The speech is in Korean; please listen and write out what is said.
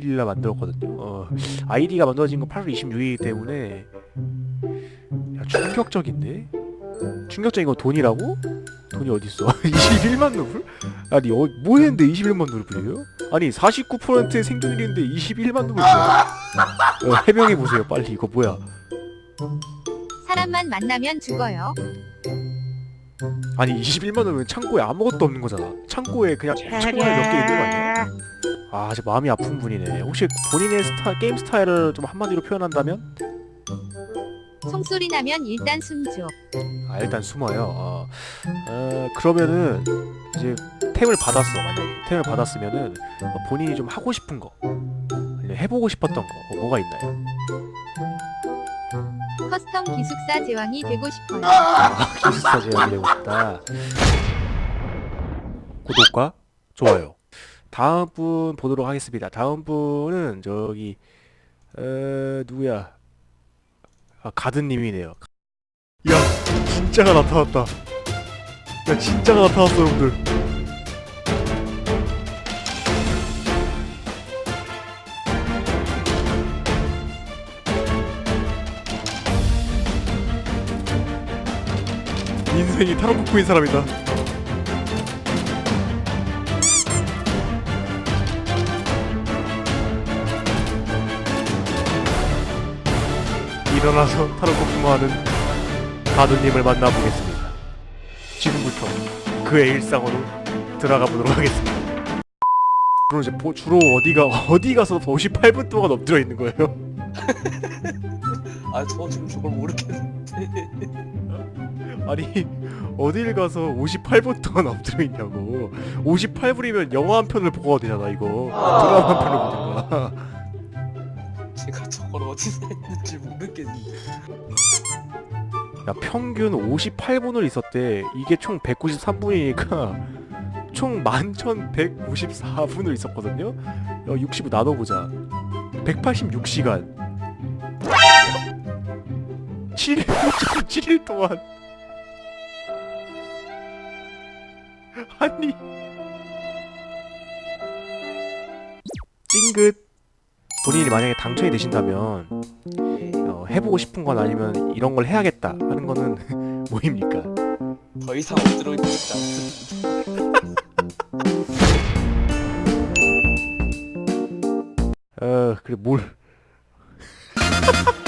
21일날 만들었거든요. 어, 아이디가 만들어진 건 8월 26일이기 때문에 야, 충격적인데? 충격적인 건 돈이라고? 돈이 어딨어? 21만 루블? 아니 어, 뭐 했는데 21만 루블이에요? 아니 49%의 생존율인데 21만 루블 뭐야? 어, 해명해보세요 빨리 이거 뭐야 사람만 만나면 죽어요. 아니 21만 원은 창고에 아무것도 없는 거잖아. 창고에 그냥 총알 몇개 있는 거 아니야? 아, 진짜 마음이 아픈 분이네. 혹시 본인의 스타 게임 스타일을 좀 한마디로 표현한다면? 총소리 나면 일단 숨죠. 아, 일단 숨어요. 어, 어, 그러면은 이제 템을 받았어. 만약에 템을 받았으면은 어, 본인이 좀 하고 싶은 거, 아니면 해보고 싶었던 거 어, 뭐가 있나요? 커스텀 기숙사 제왕이 되고 싶어요. 기숙사 제약이 되고 싶다. 구독과 좋아요. 다음 분 보도록 하겠습니다. 다음 분은 저기 어, 누구야? 아 가드님이네요. 야 진짜가 나타났다. 야 진짜가 나타났어 여러분들. 인생이 타로코코인 사람이다. 일어나서 타로코코하는 가두님을 만나보겠습니다. 지금부터 그의 일상으로 들어가 보도록 하겠습니다. 그럼 이제 보- 주로 어디가 어디 가서 58분 동안 엎드려 있는 거예요? 아 저 지금 저걸 모르겠는데 아니 어딜 가서 58분 동안 엎드려 있냐고 58분이면 영화 한 편을 보고 되잖아 이거 드라마 한 편을 보든가 어디서 했는지 모르겠는데. 야 평균 58분을 있었대. 이게 총 193분이니까 총 11,194분을 있었거든요? 야, 60 나눠보자. 186시간. 7일 7일 동안. 아니. 찡긋 본인이 만약에 당첨이 되신다면 어, 해보고 싶은 건 아니면 이런 걸 해야겠다 하는 거는 뭐입니까? 더 이상 엎드려 있지 않습니다. 어 그래 뭘